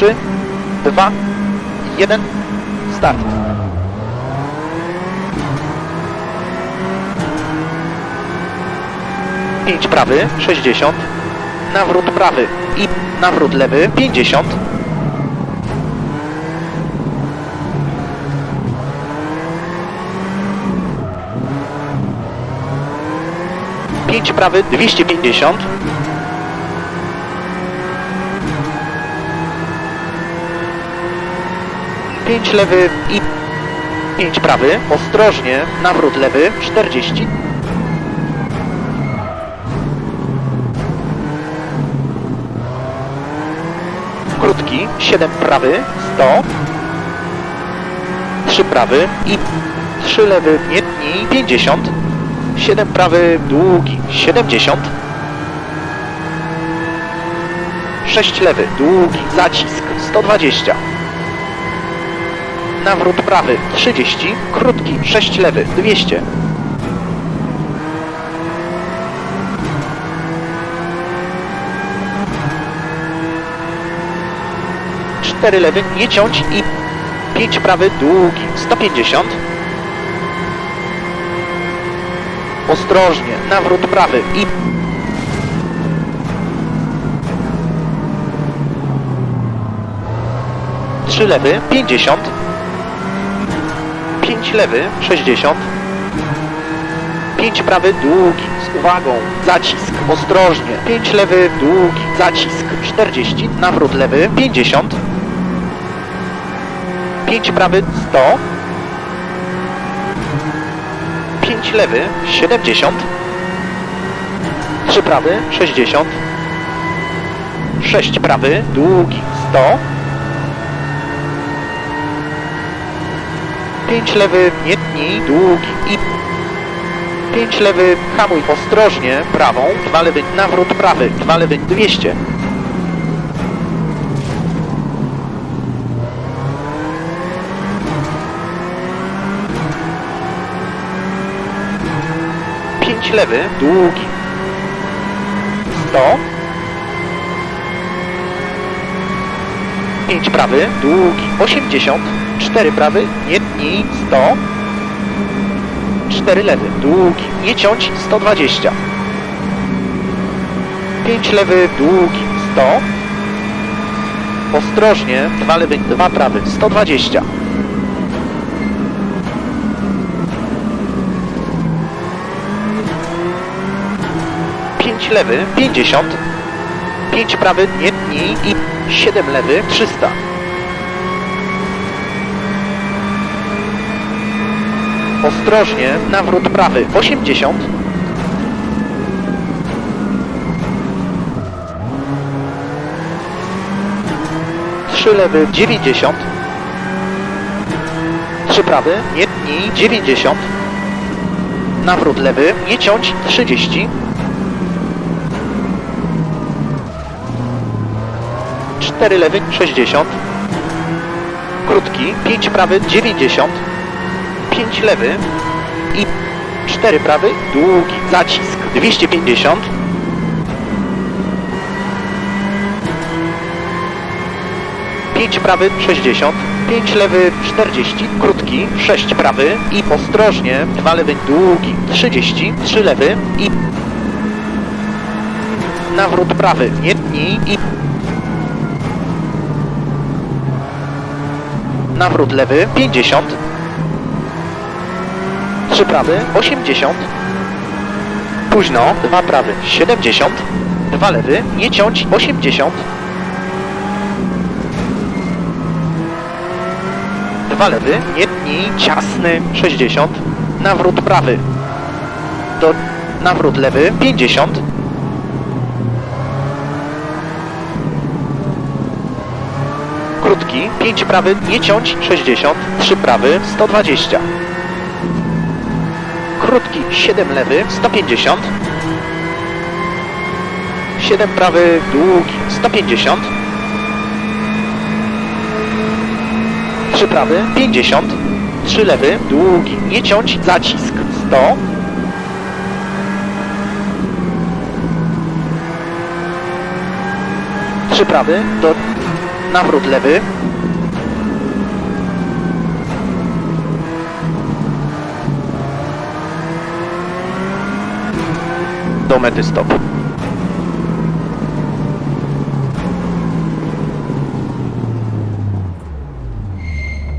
3, 2, 1, start. Pięć prawy, 60. Nawrót prawy i nawrót lewy, 50. Pięć prawy, 250. Pięć lewy i pięć prawy. Ostrożnie, nawrót lewy, 40. Krótki, 7 prawy, 100. 3 prawy i 3 lewy, nie tnij, 50. 7 prawy, długi, 70. 6 lewy, długi, zacisk, 120. Nawrót prawy, 30. Krótki, 6 lewy, 200. Cztery lewy, nie ciąć i 5 prawy, długi, 150. Ostrożnie, nawrót prawy i... Trzy lewy, 50. 5 lewy, 60. 5 prawy, długi, z uwagą, zacisk, ostrożnie. 5 lewy, długi, zacisk, 40. Nawrót lewy, 50. 5 prawy, 100. 5 lewy, 70. 3 prawy, 60. 6 prawy, długi, 100. 5 lewy, nie tnij, długi i 5 lewy, hamuj ostrożnie, prawą, 2 lewy, nawrót prawy, 2 lewy, 200. Pięć lewy, długi. 100. 5 prawy, długi, 80. 4 prawy, nie tnij, 100. 4 lewy, długi, nie ciąć, 120. 5 lewy, długi, 100. Ostrożnie, 2 lewy, 2 prawy, 120. Pięć lewy, 50. 5 prawy, nie tnij i 7 lewy, 300. Ostrożnie, nawrót prawy, 80. Trzy lewy, 90. Trzy prawy, nie tnij, 90. Nawrót lewy, nie ciąć, 30. Cztery lewy, 60. Krótki, 5 prawy, 90. 5 lewy i 4 prawy, długi zacisk. 250. Pięć prawy 60, 5 lewy 40, krótki 6 prawy i ostrożnie 2 lewy długi 30, 3 lewy i nawrót prawy. Nie tnij i nawrót lewy 50 3 prawy, 80. Późno, 2 prawy, 70. 2 lewy, nie ciąć, 80. 2 lewy, nie tnij, ciasny, 60. Nawrót prawy. Do nawrót lewy, 50. Krótki, 5 prawy, nie ciąć, 60. 3 prawy, 120 krótki 7 lewy 150 7 prawy długi 150 3 prawy 50 3 lewy długi. Nie ciąć zacisk 100 3 prawy do Nawrót lewy. domestop